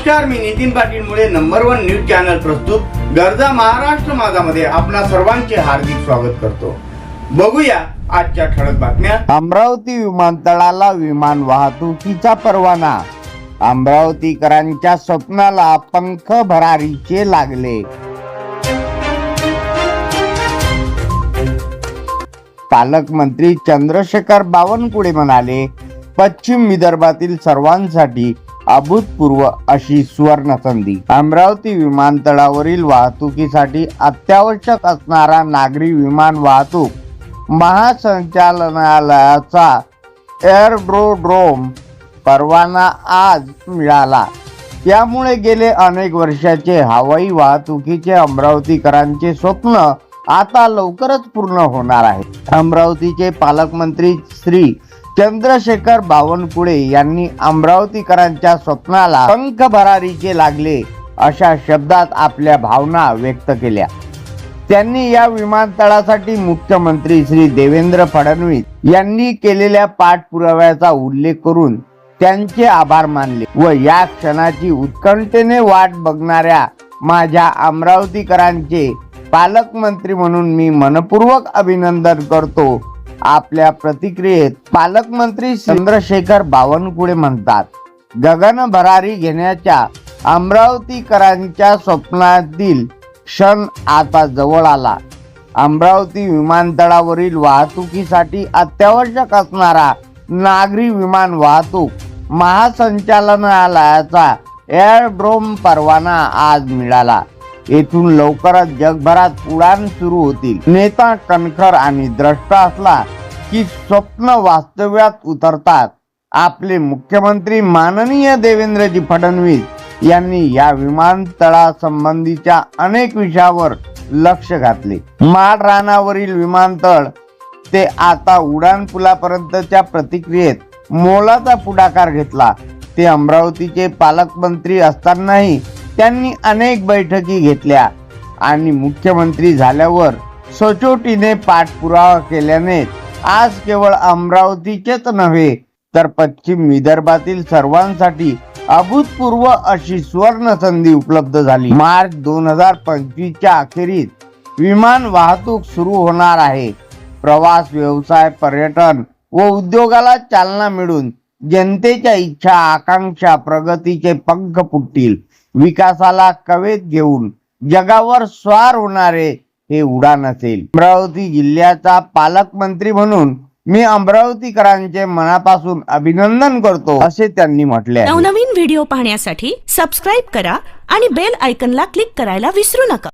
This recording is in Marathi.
नमस्कार मी नितीन पाटील मुळे नंबर वन न्यूज चॅनल प्रस्तुत गरजा महाराष्ट्र माझामध्ये आपणा सर्वांचे हार्दिक स्वागत करतो. बघूया आजच्या ठळक बातम्या. अमरावती विमानतळाला विमान वाहतुकीचा परवाना. अमरावतीकरांच्या स्वप्नाला पंख भरारीचे लागले. पालकमंत्री चंद्रशेखर बावनकुळे म्हणाले पश्चिम विदर्भातील सर्वांसाठी अभूतपूर्व अशी सुवर्ण संधी. अमरावती विमानतळावरील वाहतुकीसाठी अत्यावश्यक असणारा नागरी विमान वाहतूक महासंचालनालयाचा एअरड्रोड्रोम परवाना आज मिळाला. त्यामुळे गेले अनेक वर्षाचे हवाई वाहतुकीचे अमरावतीकरांचे स्वप्न आता लवकरच पूर्ण होणार आहे. अमरावतीचे पालकमंत्री श्री चंद्रशेखर बावनकुळे यांनी अमरावतीकरांच्या स्वप्नाला पंख भरारीचे लागले अशा शब्दात आपल्या भावना व्यक्त केल्या. त्यांनी या विमानतळासाठी मुख्यमंत्री श्री देवेंद्र फडणवीस यांनी केलेल्या पाठपुराव्याचा उल्लेख करून त्यांचे आभार मानले व या क्षणाची उत्कंठेने वाट बघणाऱ्या माझ्या अमरावतीकरांचे पालकमंत्री म्हणून मी मनपूर्वक अभिनंदन करतो. आपल्या प्रतिक्रियेत पालकमंत्री चंद्रशेखर बावनकुळे म्हणतात गगन भरारी घेण्याच्या अमरावतीकरांच्या स्वप्नातील क्षण आता जवळ आला. अमरावती विमानतळावरील वाहतुकीसाठी अत्यावश्यक असणारा नागरी विमान वाहतूक महासंचालनालयाचा एअरड्रोम परवाना आज मिळाला. येथून लवकरच जगभरात उडान सुरू होतील. नेता कणखर आणि द्रष्टा असला की स्वप्न वास्तव्यात उतरतात. आपले मुख्यमंत्री माननीय देवेंद्रजी फडणवीस यांनी या विमानतळासंबंधीच्या अनेक विषयावर लक्ष घातले. माळरानावरील विमानतळ ते आता उडान पुलापर्यंतच्या प्रतिक्रियेत मोलाचा पुढाकार घेतला. ते अमरावतीचे पालकमंत्री असतानाही त्यांनी अनेक बैठकी घेतल्या आणि मुख्यमंत्री झाल्यावर सचोटीने पाठपुरावा केल्याने आज केवळ अमरावतीचेच नव्हे तर पश्चिम विदर्भातील सर्वांसाठी अभूतपूर्व अशी सुवर्ण संधी उपलब्ध झाली. मार्च दोन हजार पंचवीसच्या अखेरीस विमान वाहतूक सुरू होणार आहे. प्रवास व्यवसाय पर्यटन व उद्योगाला चालना मिळून जनतेच्या इच्छा आकांक्षा प्रगतीचे पंख फुटतील. विकासाला कवेत घेऊन जगावर स्वार होणारे हे उडान असेल. अमरावती जिल्ह्याचा पालकमंत्री म्हणून मी अमरावतीकरांचे मनापासून अभिनंदन करतो असे त्यांनी म्हटले नवनवीन व्हिडिओ पाहण्यासाठी सबस्क्राईब करा आणि बेल आयकनला क्लिक करायला विसरू नका.